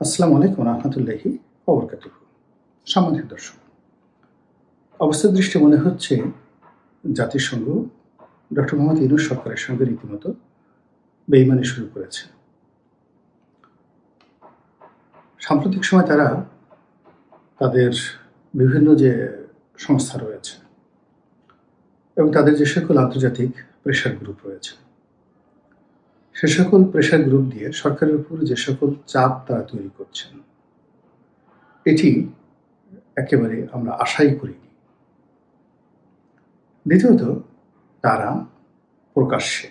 আসসালামু আলাইকুম রহমতুল্লাহি অবরকাত সম্মানিত দর্শক, অবস্থার দৃষ্টি মনে হচ্ছে জাতিসংঘ ডক্টর মোহাম্মদ ইনুস সরকারের সঙ্গে রীতিমতো বেইমানি শুরু করেছে। সাম্প্রতিক সময় তারা তাদের বিভিন্ন যে সংস্থা রয়েছে এবং তাদের যে সকল আন্তর্জাতিক প্রেশার গ্রুপ রয়েছে সে সকল প্রেশার গ্রুপ দিয়ে সরকারের উপর যে সকল চাপ তারা তৈরি করছেন, এটি একেবারে আমরা আশাই করিনি। দ্বিতীয়ত, তারা প্রকাশ্যে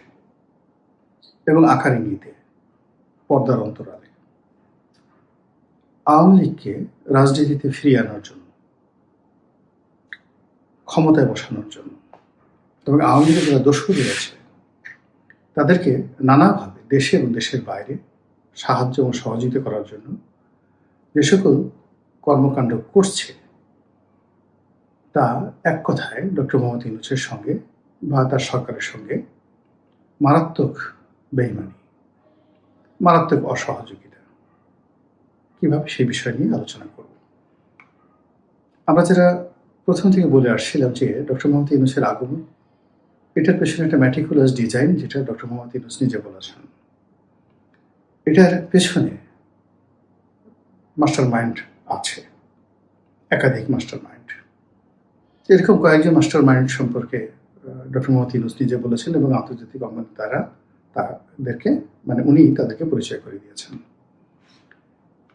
এবং আকার ইঙ্গিতে পর্দার অন্তরালে আওয়ামী লীগকে রাজনীতিতে ফিরিয়ে আনার জন্য, ক্ষমতায় বসানোর জন্য। এবং আওয়ামী লীগের যারা দোষী রয়েছে তাদেরকে নানাভাবে দেশে এবং দেশের বাইরে সাহায্য এবং সহযোগিতা করার জন্য যে সকল কর্মকাণ্ড করছে, তা এক কথায় ডক্টর মোহাম্মদ ইউনুসের সঙ্গে বা তার সরকারের সঙ্গে মারাত্মক বেইমানি, মারাত্মক অসহযোগিতা। কীভাবে সেই বিষয় নিয়ে আলোচনা করব? আমরা যারা প্রথম থেকে বলে আসছিলাম যে ডক্টর মোহাম্মদ ইউনুসের আগমন এটার পেছনে একটা ম্যাটিকুলাস ডিজাইন যেটা ডক্টর মোহাম্মদ ইউনুস নিজে বলেছেন। এটার পেছনে মাস্টার মাইন্ড আছে, একাধিক মাস্টার মাইন্ড এরকম কয়েকজন মাস্টার মাইন্ড সম্পর্কে ডক্টর মোহাম্মদ ইউনুস নিজে বলেছেন এবং আন্তর্জাতিক অঙ্গন তারা তাদেরকে মানে উনি তাদেরকে পরিচয় করে দিয়েছেন।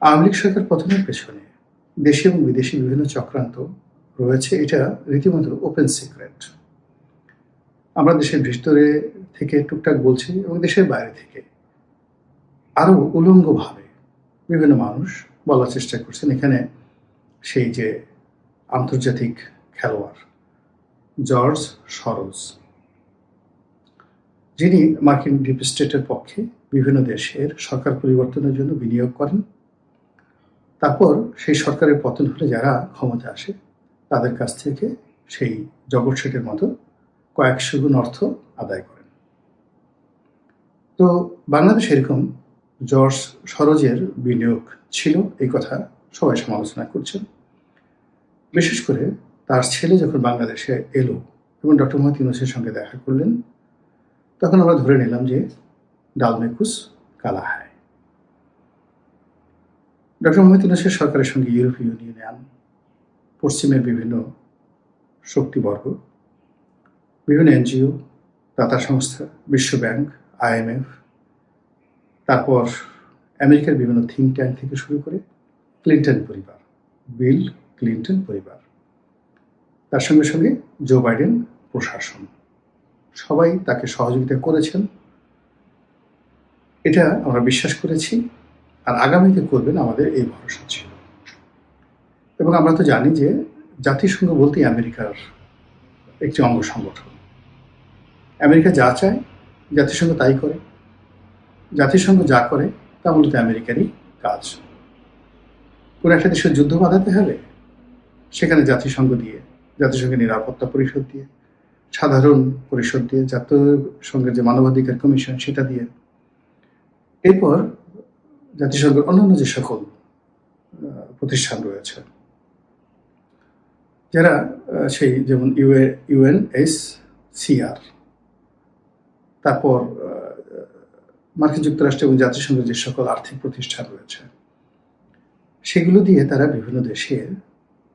আওয়ামী লীগ সরকার পতনের পেছনে দেশি এবং বিদেশি বিভিন্ন চক্রান্ত রয়েছে, এটা রীতিমতো ওপেন সিক্রেট আমরা দেশের ভিতরে থেকে টুকটাক বলছি এবং দেশের বাইরে থেকে। আরও উলঙ্গভাবে বিভিন্ন মানুষ বলার চেষ্টা করছেন। এখানে সেই যে আন্তর্জাতিক খেলোয়াড় জর্জ সরোজ, যিনি মার্কিন ডিপ স্টেটের পক্ষে বিভিন্ন দেশের সরকার পরিবর্তনের জন্য বিনিয়োগ করেন। তারপর সেই সরকারের পতন হলে যারা ক্ষমতা আসে, তাদের কাছ থেকে সেই জগৎ শেঠের মতো কয়েকশো গুণ অর্থ আদায় করেন। তো বাংলাদেশ এরকম জর্জ সরোজের বিনিয়োগ ছিল, এই কথা সবাই সমালোচনা করছেন। বিশেষ করে তার ছেলে যখন বাংলাদেশে এলো এবং ডক্টর মোহাম্মদ ইউনুসের সঙ্গে দেখা করলেন, তখন আমরা ধরে নিলাম যে ডালমেকুস কালা হায় ডক্টর মোহাম্মদ ইউনুসের সরকারের সঙ্গে ইউরোপীয় ইউনিয়ন, পশ্চিমের বিভিন্ন শক্তিবর্গ বিভিন্ন এনজিও, দাতা সংস্থা, বিশ্ব ব্যাংক আইএমএফ তারপর আমেরিকার বিভিন্ন থিঙ্ক ট্যাঙ্ক থেকে শুরু করে ক্লিন্টন পরিবার, বিল ক্লিন্টন পরিবার। তার সঙ্গে সঙ্গে জো বাইডেন প্রশাসন। সবাই তাকে সহযোগিতা করেছেন। এটা আমরা বিশ্বাস করেছি আর আগামীতে করবেন আমাদের এই ভরসা ছিল। এবং আমরা তো জানি যে জাতিসংঘ বলতেই আমেরিকার একটি অঙ্গ সংগঠন। আমেরিকা যা চায়, জাতিসংঘ তাই করে। জাতিসংঘ যা করে, তা মূলত আমেরিকারই কাজ। কোনো একটা দেশের যুদ্ধ বাঁধাতে হবে সেখানে জাতিসংঘ দিয়ে, জাতিসংঘের নিরাপত্তা পরিষদ দিয়ে, সাধারণ পরিষদ দিয়ে, জাতিসংঘের যে মানবাধিকার কমিশন সেটা দিয়ে। এরপর জাতিসংঘের অন্যান্য যে সকল প্রতিষ্ঠান রয়েছে, যারা সেই যেমন ইউএ ইউএনএস সিআর তারপর মার্কিন যুক্তরাষ্ট্র এবং জাতিসংঘের যে সকল আর্থিক প্রতিষ্ঠান রয়েছে, সেগুলো দিয়ে তারা বিভিন্ন দেশে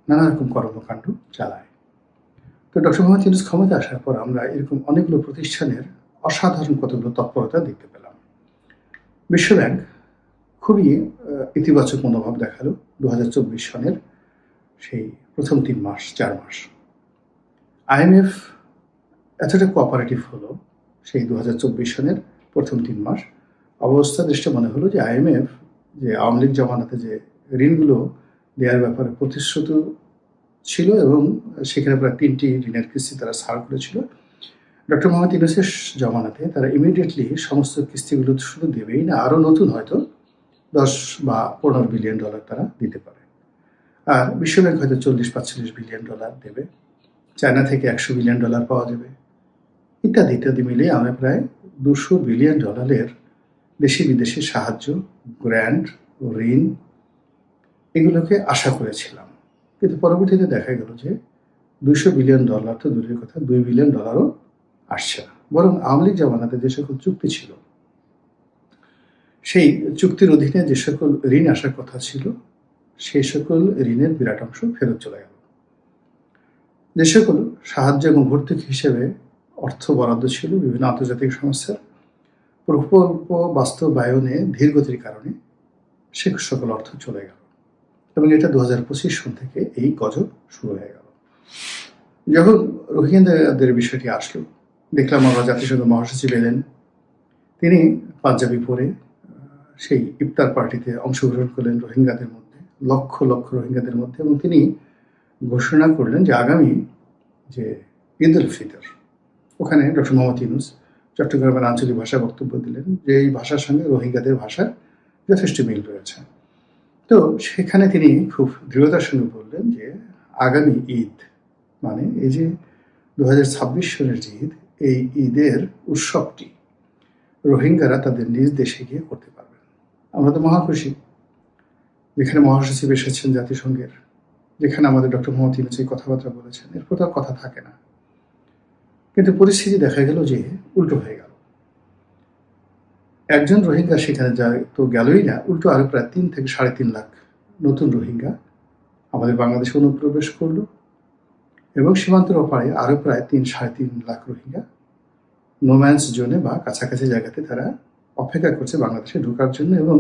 নানা রকম কর্মকাণ্ড চালায়। তো ডক্টর মোহাম্মদ ইউনুস ক্ষমতা আসার পর আমরা এরকম অনেকগুলো প্রতিষ্ঠানের অসাধারণ কতগুলো তৎপরতা দেখতে পেলাম। বিশ্বব্যাংক খুবই ইতিবাচক মনোভাব দেখাল দু হাজার চব্বিশ সনের সেই প্রথম তিন মাস, চার মাস। আইএমএফ এতটা কোঅপারেটিভ হলো সেই দু সনের প্রথম তিন মাস। অবস্থা দৃষ্টি মনে হলো যে আইএমএফ যে আওয়ামী লীগ জমানাতে যে ঋণগুলো দেওয়ার ব্যাপারে প্রতিশ্রুত ছিল এবং সেখানে প্রায় তিনটি ঋণের কিস্তি তারা ছাড় করেছিল। ডক্টর মোহাম্মদ ইউনুসের জমানাতে তারা ইমিডিয়েটলি সমস্ত কিস্তিগুলো শুধু দেবেই না, আরও নতুন হয়তো দশ বা পনেরো বিলিয়ন ডলার তারা দিতে পারে। আর বিশ্বব্যাংক হয়তো চল্লিশ, পাঁচচল্লিশ বিলিয়ন ডলার দেবে। চায়না থেকে একশো বিলিয়ন ডলার পাওয়া যাবে। ইত্যাদি ইত্যাদি মিলিয়ে আমরা প্রায় দুশো বিলিয়ন ডলারের দেশি বিদেশি সাহায্য, গ্র্যান্ট ঋণ এগুলোকে আশা করেছিলাম। কিন্তু পরবর্তীতে দেখা গেল যে দুইশো বিলিয়ন ডলার তো দূরের কথা, দুই বিলিয়ন ডলারও আসছে না। বরং আওয়ামী লীগ জামানাতে যে সকল চুক্তি ছিল, সেই চুক্তির অধীনে যে সকল ঋণ আসার কথা ছিল, সেই সকল ঋণের বিরাট অংশ ফেরত চলে গেল। যে সকল সাহায্য এবং ভর্তুকি হিসেবে অর্থ বরাদ্দ ছিল বিভিন্ন আন্তর্জাতিক সংস্থার। প্রকল্প বাস্তবায়নে ধীরগতির কারণে সে সকল অর্থ চলে গেল এবং এটা দু হাজার পঁচিশ সন থেকে এই গজব শুরু হয়ে গেল। যখন রোহিঙ্গাদের বিষয়টি আসলো, দেখলাম আমরা জাতিসংঘ মহাসচিব এলেন। তিনি পাঞ্জাবি পরে সেই ইফতার পার্টিতে অংশগ্রহণ করলেন রোহিঙ্গাদের মধ্যে, লক্ষ লক্ষ রোহিঙ্গাদের মধ্যে এবং তিনি ঘোষণা করলেন যে আগামী যে ঈদ উল ফিতর ওখানে ডক্টর মোহাম্মদ ইউনুস চট্টগ্রামের আঞ্চলিক ভাষায় বক্তব্য দিলেন যে এই ভাষার সঙ্গে রোহিঙ্গাদের ভাষার যথেষ্ট মিল রয়েছে। তো সেখানে তিনি খুব দৃঢ়তার সঙ্গে বললেন যে আগামী ঈদ মানে এই যে দু ছাব্বিশ সনের যে ঈদ, এই ঈদের উৎসবটি রোহিঙ্গারা তাদের নিজ দেশে গিয়ে করতে পারবেন আমরা তো মহা খুশি যেখানে মহাসচিব এসেছেন জাতিসংঘের, যেখানে আমাদের ডক্টর মোহাম্মদ ইউনুস এই কথাবার্তা বলেছেন, এরপর তো কথা থাকে না। কিন্তু পরিস্থিতি দেখা গেল যে উল্টো হয়ে গেল। একজন রোহিঙ্গা সেখানে যায়, তো গেলই না। উল্টো আরও প্রায় তিন থেকে সাড়ে তিন লাখ নতুন রোহিঙ্গা আমাদের বাংলাদেশে অনুপ্রবেশ করল এবং সীমান্তের ওপারে আরও প্রায় তিন, সাড়ে তিন লাখ রোহিঙ্গা নোম্যান্স জোনে বা কাছাকাছি জায়গাতে তারা অপেক্ষা করছে বাংলাদেশে ঢোকার জন্য এবং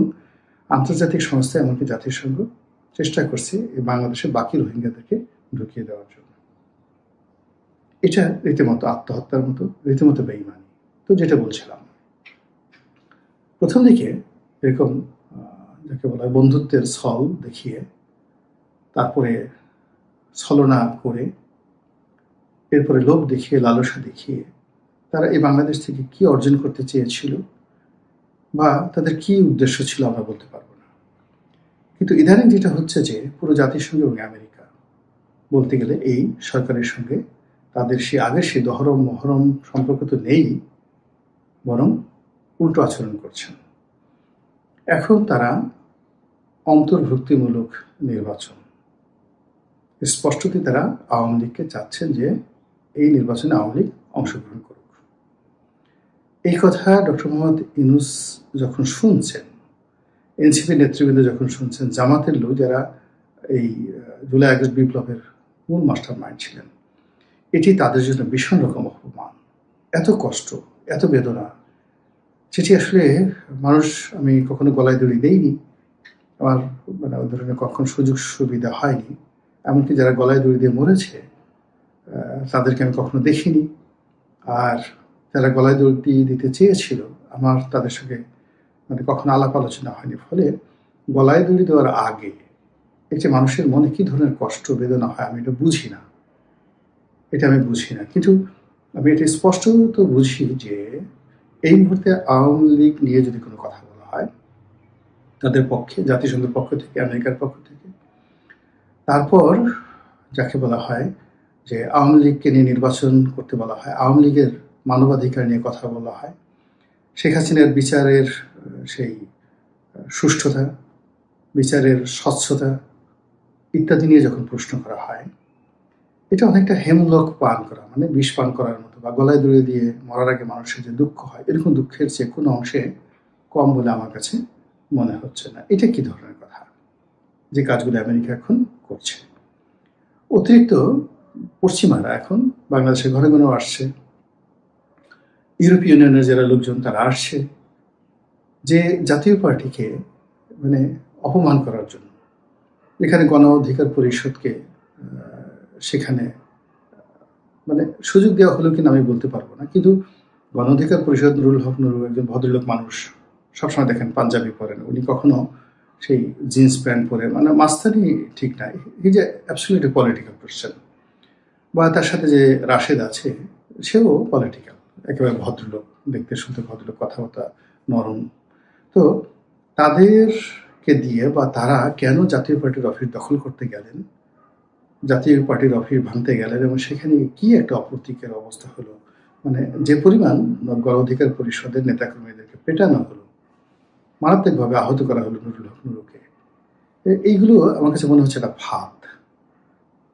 আন্তর্জাতিক সংস্থা এমনকি জাতিসংঘ চেষ্টা করছে এই বাংলাদেশের বাকি রোহিঙ্গাদেরকে ঢুকিয়ে দেওয়ার জন্য। এটা রীতিমতো আত্মহত্যার মতো, রীতিমতো বেইমানি তো যেটা বলছিলাম, প্রথম দিকে এরকম যাকে বলা হয় বন্ধুত্বের ছল দেখিয়ে তারপরে ছলনা করে এরপরে লোভ দেখিয়ে, লালসা দেখিয়ে তারা এই বাংলাদেশ থেকে কি অর্জন করতে চেয়েছিল বা তাদের কি উদ্দেশ্য ছিল আমরা বলতে পারব না। কিন্তু ইদানিং যেটা হচ্ছে যে পুরো জাতিসংঘ এবং আমেরিকা বলতে গেলে এই সরকারের সঙ্গে তাদের সে আগের সে দহরম, মহরম সম্পর্ক তো নেই, বরং উল্টো আচরণ করছেন। এখন তারা অন্তর্ভুক্তিমূলক নির্বাচন। স্পষ্টতই তারা আওয়ামী লীগকে চাচ্ছেন যে এই নির্বাচনে আওয়ামী লীগ অংশগ্রহণ করুক। এই কথা ডক্টর মোহাম্মদ ইনুস যখন শুনছেন, এনসিপি নেতৃবৃন্দ যখন শুনছেন, জামাতের লোক যারা এই জুলাই আগস্ট বিপ্লবের মূল মাস্টার মাইন্ড ছিলেন এটি তাদের জন্য ভীষণ রকম অপমান। এত কষ্ট, এত বেদনা। যেটি আসলে মানুষ, আমি কখনো গলায় দড়ি দেইনি। আমার মানে ওই ধরনের কখন সুযোগ সুবিধা হয়নি। এমনকি যারা গলায় দড়ি দিয়ে মরেছে তাদেরকে আমি কখনো দেখিনি। আর যারা গলায় দড়ি দিতে চেয়েছিল, আমার তাদের সঙ্গে মানে কখনো আলাপ আলোচনা হয়নি। ফলে গলায় দড়ি দেওয়ার আগে যে মানুষের মনে কি ধরনের কষ্ট, বেদনা হয় আমি এটা বুঝি না। এটা আমি বুঝি না। কিন্তু আমি এটা স্পষ্ট তো বুঝি যে এই মুহূর্তে আওয়ামী লীগ নিয়ে যদি কোনো কথা বলা হয়, তাদের পক্ষে, জাতিসংঘের পক্ষ থেকে, আমেরিকার পক্ষ থেকে, তারপর যাকে বলা হয় যে আওয়ামী লীগকে নিয়ে নির্বাচন করতে বলা হয়, আওয়ামী লীগের মানবাধিকার নিয়ে কথা বলা হয়, শেখ হাসিনার বিচারের সেই সুষ্ঠুতা, বিচারের স্বচ্ছতা ইত্যাদি নিয়ে যখন প্রশ্ন করা হয় এটা অনেকটা হেমলক পান করা মানে বিষ পান করার মতো বা গলায় দড়ি দিয়ে মরার আগে মানুষের যে দুঃখ হয়, এরকম দুঃখের চেয়ে কোনো অংশে কম বলে আমার কাছে মনে হচ্ছে না। এটা কি ধরনের কথা? যে কাজগুলো আমেরিকা এখন করছে। অতিরিক্ত পশ্চিমারা এখন বাংলাদেশের ঘরে ঘরেও আসছে। ইউরোপীয় ইউনিয়নের যারা লোকজন, তারা আসছে যে জাতীয় পার্টিকে মানে অপমান করার জন্য। এখানে গণ অধিকার পরিষদকে সেখানে মানে সুযোগ দেওয়া হলো কিনা আমি বলতে পারব না। কিন্তু গণ অধিকার পরিষদ নুরুল হক নুরু একজন ভদ্রলোক মানুষ, সবসময় দেখেন পাঞ্জাবি পরেন। উনি কখনো সেই জিন্স প্যান্ট পরে মানে মাস্তানি ঠিক নাই। এই যে অ্যাবসলিউটলি পলিটিক্যাল পার্সন বা তার সাথে যে রাশেদ আছে, সেও পলিটিক্যাল একেবারে ভদ্রলোক, দেখতে শুনতে ভদ্রলোক, কথাবার্তা নরম। তো তাদেরকে দিয়ে বা তারা কেন জাতীয় পার্টির অফিস দখল করতে গেলেন? জাতীয় পার্টির অফিস ভাঙতে গেলেন এবং সেখানে কি একটা অপ্রতীকের অবস্থা হলো? মানে যে পরিমাণ গণ অধিকার পরিষদের নেতাকর্মীদেরকে পেটানো হলো, মারাত্মকভাবে আহত করা হলো নুরুল হক নুরুকে। এইগুলো আমার কাছে মনে হচ্ছে একটা ফাঁদ,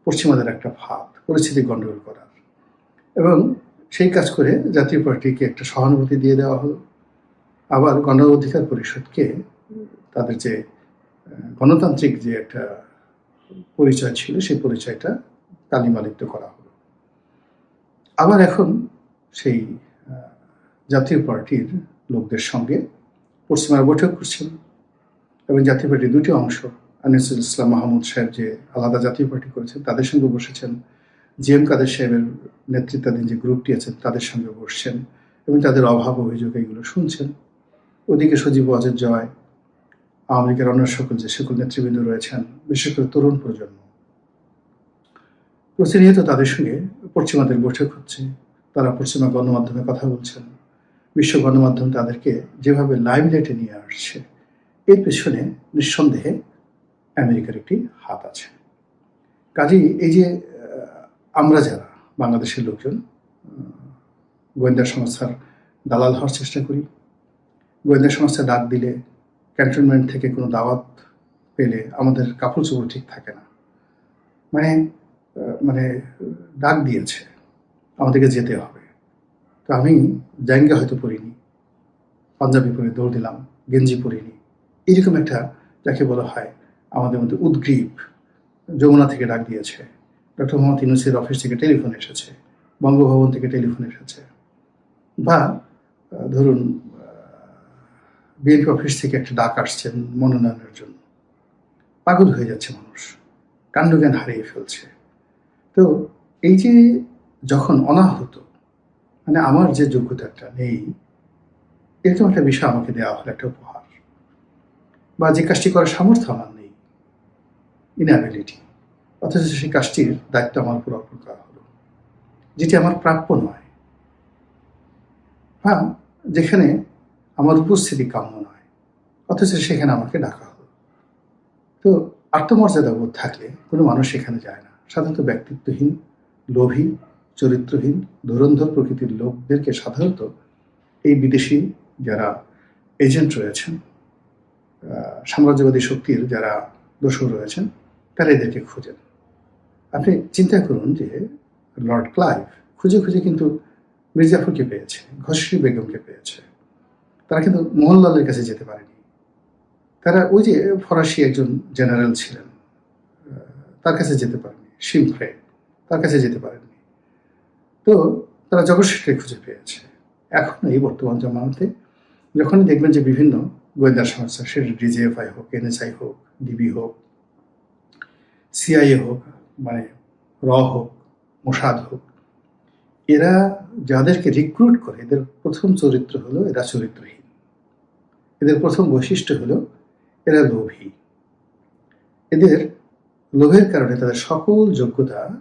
পশ্চিমাদের একটা ফাঁদ, পরিস্থিতি গণ্ডগোল করার। এবং সেই কাজ করে জাতীয় পার্টিকে একটা সহানুভূতি দিয়ে দেওয়া হলো। আবার গণ অধিকার পরিষদকে তাদের যে গণতান্ত্রিক যে একটা পরিচয় ছিল, সেই পরিচয়টা তালিমালিপ্ত করা হলো। আবার এখন সেই জাতীয় পার্টির লোকদের সঙ্গে পশ্চিমারা বৈঠক করছেন এবং জাতীয় পার্টির দুটি অংশ, আনিসুল ইসলাম মাহমুদ সাহেব যে আলাদা জাতীয় পার্টি করেছেন, তাদের সঙ্গে বসেছেন। জি এম কাদের সাহেবের নেতৃত্বাধীন যে গ্রুপটি আছে, তাদের সঙ্গে বসছেন এবং তাদের অভাব অভিযোগ এগুলো শুনছেন। ওদিকে সজীব ওয়াজের জয় আওয়ামী লীগের অন্য সকল যে সকল নেতৃবৃন্দ রয়েছেন, বিশেষ করে তরুণ প্রজন্ম, প্রতিনিয়ত তাদের সঙ্গে পশ্চিমাদের বৈঠক হচ্ছে, তারা পশ্চিমা গণমাধ্যমে কথা বলছেন, বিশ্ব গণমাধ্যম তাদেরকে যেভাবে লাইমলাইটে নিয়ে আসছে, এর পেছনে নিঃসন্দেহে আমেরিকার একটি হাত আছে। কাজেই এই যে আমরা যারা বাংলাদেশের লোকজন গোয়েন্দা সংস্থার দালাল হওয়ার চেষ্টা করি, গোয়েন্দা সংস্থা ডাক দিলে ক্যান্টনমেন্ট থেকে কোনো দাওয়াত পেলে আমাদের কাপড় চোপড় ঠিক থাকে না। মানে মানে ডাক দিয়েছে, আমাদেরকে যেতে হবে। তো আমি জাঙ্গা হয়তো পরিনি পাঞ্জাবি পরে দৌড় দিলাম, গেঞ্জি পরিনি। এরকম একটা যাকে বলা হয় আমাদের মধ্যে উদ্গ্রীব যমুনা থেকে ডাক দিয়েছে। ডক্টর মোহাম্মদ ইউনুসের অফিস থেকে টেলিফোন এসেছে, বঙ্গভবন থেকে টেলিফোন এসেছে। বা ধরুন বিএনপি অফিস থেকে একটা ডাক আসছে মনোনয়নের জন্য। পাগল হয়ে যাচ্ছে মানুষ। কাণ্ডজ্ঞান হারিয়ে ফেলছে। তো এই যে যখন অনাহত মানে আমার যে যোগ্যতাটা নেই, এরকম একটা বিষয় আমাকে দেওয়া হলো, একটা উপহার। বা যে কাজটি করার সামর্থ্য আমার নেই ইনঅ্যাবিলিটি অথচ সেই কাজটির দায়িত্ব আমার উপর অর্পণ করা হলো। যেটি আমার প্রাপ্য নয়। হ্যাঁ যেখানে আমার উপস্থিতি কাম্য নয়। অথচ সেখানে আমাকে ডাকা হলো। তো আত্মমর্যাদা বোধ থাকলে কোনো মানুষ সেখানে যায় না। সাধারণত ব্যক্তিত্বহীন, লোভী, চরিত্রহীন, ধুরন্ধর প্রকৃতির লোকদেরকে সাধারণত এই বিদেশি যারা এজেন্ট রয়েছেন সাম্রাজ্যবাদী শক্তির যারা দোষর রয়েছেন, তারা এদেরকে খুঁজেন আপনি চিন্তা করুন যে লর্ড ক্লাইভ খুঁজে খুঁজে কিন্তু মির্জাফরকে পেয়েছে ঘসরি বেগমকে পেয়েছে। তারা কিন্তু মোহনলালের কাছে যেতে পারেনি। তারা ওই যে ফরাসি একজন জেনারেল ছিলেন তার কাছে যেতে পারেনি, শিমফ্রে, তার কাছে যেতে পারেননি তো তারা জগৎশেখরকে খুঁজে পেয়েছে। এখন এই বর্তমান জমানাতে যখনই দেখবেন যে বিভিন্ন গোয়েন্দা সংস্থা, সেটা ডিজিএফআই হোক, এনএসআই হোক, ডিবি হোক, সিআইএ হোক মানে র হোক, মোসাদ হোক, এরা যাদেরকে রিক্রুট করে, এদের প্রথম চরিত্র হলো এরা চরিত্রহীন। এদের প্রথম বৈশিষ্ট্য হলো এরা লোভী। এদের লোভের কারণে তাদের সকল যোগ্যতা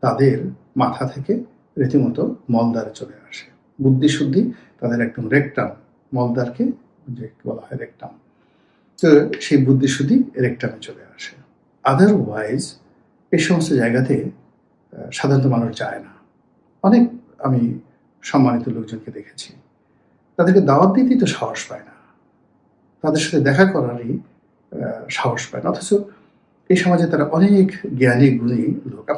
তাদের মাথা থেকে রীতিমতো মলদারে চলে আসে। বুদ্ধিশুদ্ধি তাদের একদম রেকটাম মলদারকে যে বলা হয় রেকটাম। তো সেই বুদ্ধিশুদ্ধি রেকটামে চলে আসে। আদারওয়াইজ এই সমস্ত জায়গাতে সাধারণত মানুষ যায় না। অনেক আমি সম্মানিত লোকজনকে দেখেছি। তাদেরকে দাওয়াত দিতেই তো সাহস পায় না। তাদের সাথে দেখা করারই সাহস পায় না। অথচ এই সমাজে তারা অনেক জ্ঞানী, গুণী লোক।